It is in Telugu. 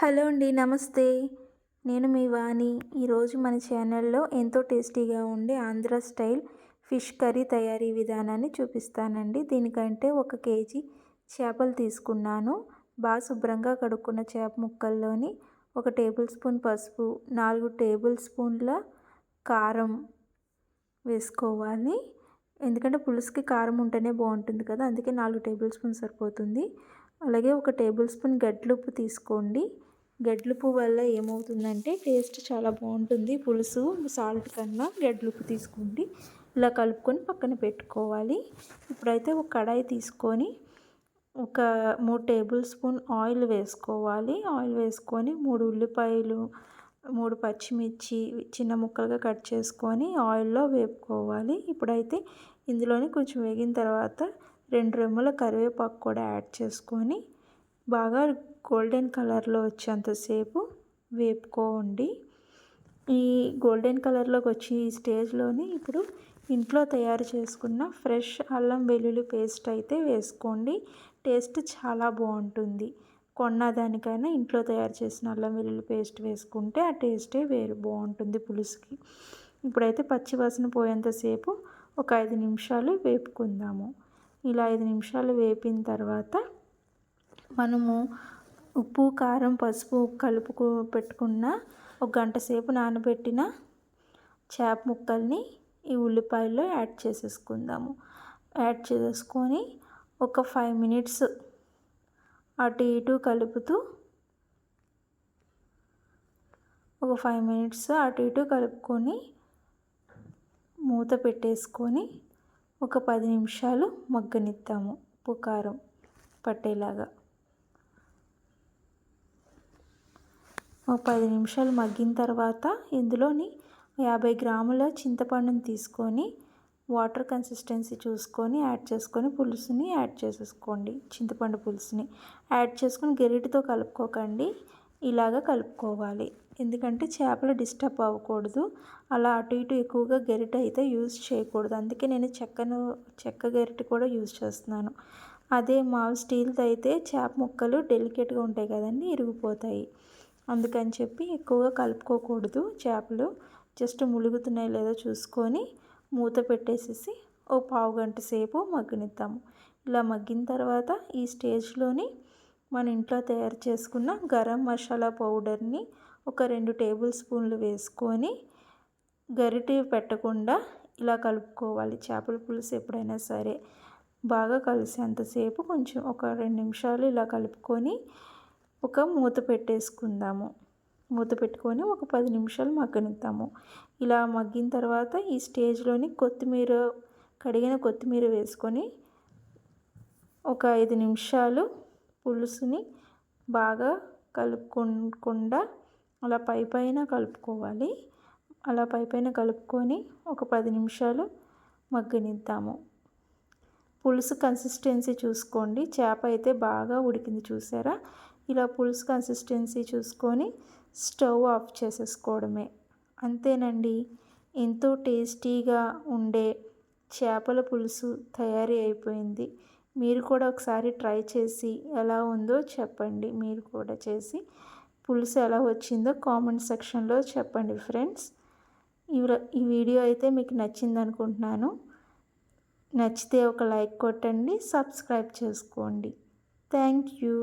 హలో అండి నమస్తే. నేను మీ వాణి. ఈరోజు మన ఛానల్లో ఎంతో టేస్టీగా ఉండే ఆంధ్ర స్టైల్ ఫిష్ కర్రీ తయారీ విధానాన్ని చూపిస్తానండి. దీనికంటే ఒక కేజీ చేపలు తీసుకున్నాను. బాగా శుభ్రంగా కడుక్కున్న చేప ముక్కల్లోని ఒక టేబుల్ స్పూన్ పసుపు నాలుగు టేబుల్ స్పూన్ల కారం వేసుకోవాలి. ఎందుకంటే పులుసుకి కారం ఉంటేనే బాగుంటుంది కదా అందుకే నాలుగు టేబుల్ స్పూన్ సరిపోతుంది. అలాగే ఒక టేబుల్ స్పూన్ గడ్లుప్పు తీసుకోండి. గడ్లుపు వల్ల ఏమవుతుందంటే టేస్ట్ చాలా బాగుంటుంది. పులుసు సాల్ట్ కన్నా గడ్లుప్పు తీసుకోండి. ఇలా కలుపుకొని పక్కన పెట్టుకోవాలి. ఇప్పుడైతే ఒక కడాయి తీసుకొని ఒక మూడు టేబుల్ స్పూన్ ఆయిల్ వేసుకోవాలి. ఆయిల్ వేసుకొని మూడు ఉల్లిపాయలు మూడు పచ్చిమిర్చి చిన్న ముక్కలుగా కట్ చేసుకొని ఆయిల్లో వేపుకోవాలి. ఇప్పుడైతే ఇందులోనే కొంచెం వేగిన తర్వాత రెండు రెమ్మల కరివేపాకు కూడా యాడ్ చేసుకొని బాగా గోల్డెన్ కలర్లో వచ్చేంతసేపు వేపుకోండి. ఈ గోల్డెన్ కలర్లోకి వచ్చి ఈ స్టేజ్లోని ఇప్పుడు ఇంట్లో తయారు చేసుకున్న ఫ్రెష్ అల్లం వెల్లుల్లి పేస్ట్ అయితే వేసుకోండి. టేస్ట్ చాలా బాగుంటుంది. కొన్న దానికైనా ఇంట్లో తయారు చేసిన అల్లం వెల్లుల్లి పేస్ట్ వేసుకుంటే ఆ టేస్టే వేరు బాగుంటుంది పులుసుకి. ఇప్పుడైతే పచ్చి వాసన పోయేంతసేపు ఒక ఐదు నిమిషాలు వేపుకుందాము. ఇలా ఐదు నిమిషాలు వేపిన తర్వాత మనము ఉప్పు కారం పసుపు కలుపుకు పెట్టుకున్న ఒక గంట సేపు నానబెట్టిన చేప ముక్కల్ని ఈ ఉల్లిపాయల్లో యాడ్ చేసేసుకుందాము. యాడ్ చేసుకొని ఒక ఫైవ్ మినిట్స్ అటు ఇటు కలుపుతూ ఒక ఫైవ్ మినిట్స్ అటు ఇటు కలుపుకొని మూత పెట్టేసుకొని ఒక పది నిమిషాలు మగ్గనిద్దాము ఉప్పు కారం పట్టేలాగా. పది నిమిషాలు మగ్గిన తర్వాత ఇందులోని యాభై గ్రాముల చింతపండుని తీసుకొని వాటర్ కన్సిస్టెన్సీ చూసుకొని యాడ్ చేసుకొని పులుసుని యాడ్ చేసేసుకోండి. చింతపండు పులుసుని యాడ్ చేసుకొని గెరిటితో కలుపుకోకండి. ఇలాగ కలుపుకోవాలి. ఎందుకంటే చేపలు డిస్టర్బ్ అవ్వకూడదు. అలా అటు ఇటు ఎక్కువగా గెరిట అయితే యూజ్ చేయకూడదు. అందుకే నేను చెక్కను చెక్క గెరిట కూడా యూజ్ చేస్తున్నాను. అదే మామూలు స్టీల్తో అయితే చేప ముక్కలు డెలికేట్గా ఉంటాయి కదండి ఇరిగిపోతాయి. అందుకని చెప్పి ఎక్కువగా కలుపుకోకూడదు చేపలు. జస్ట్ ములుగుతున్నాయి లేదో చూసుకొని మూత పెట్టేసేసి ఓ పావు గంట సేపు మగ్గనిద్దాము. ఇలా మగ్గిన తర్వాత ఈ స్టేజ్లోని మన ఇంట్లో తయారు చేసుకున్న గరం మసాలా పౌడర్ని ఒక రెండు టేబుల్ స్పూన్లు వేసుకొని గరిటె పెట్టకుండా ఇలా కలుపుకోవాలి. చేపల పులుసు ఎప్పుడైనా సరే. బాగా కలిసేంతసేపు కొంచెం ఒక రెండు నిమిషాలు ఇలా కలుపుకొని ఒక మూత పెట్టేసుకుందాము. మూత పెట్టుకొని ఒక పది నిమిషాలు మగ్గనిద్దాము. ఇలా మగ్గిన తర్వాత ఈ స్టేజ్లోని కొత్తిమీర కడిగిన కొత్తిమీర వేసుకొని ఒక ఐదు నిమిషాలు పులుసుని బాగా కలుపుకుండా అలా పై పైన కలుపుకోవాలి. అలా పై పైన కలుపుకొని ఒక పది నిమిషాలు మగ్గనిద్దాము. పులుసు కన్సిస్టెన్సీ చూసుకోండి. చేప అయితే బాగా ఉడికింది చూసారా? ఇలా పులుసు కన్సిస్టెన్సీ చూసుకొని స్టవ్ ఆఫ్ చేసేసుకోవడమే. అంతేనండి. ఎంతో టేస్టీగా ఉండే చేపల పులుసు తయారీ అయిపోయింది. మీరు కూడా ఒకసారి ట్రై చేసి ఎలా ఉందో చెప్పండి. మీరు కూడా చేసి పులుసు ఎలా వచ్చిందో కామెంట్ సెక్షన్లో చెప్పండి ఫ్రెండ్స్. ఈ వీడియో అయితే మీకు నచ్చింది అనుకుంటున్నాను. నచ్చితే ఒక లైక్ కొట్టండి సబ్స్క్రైబ్ చేసుకోండి. Thank you.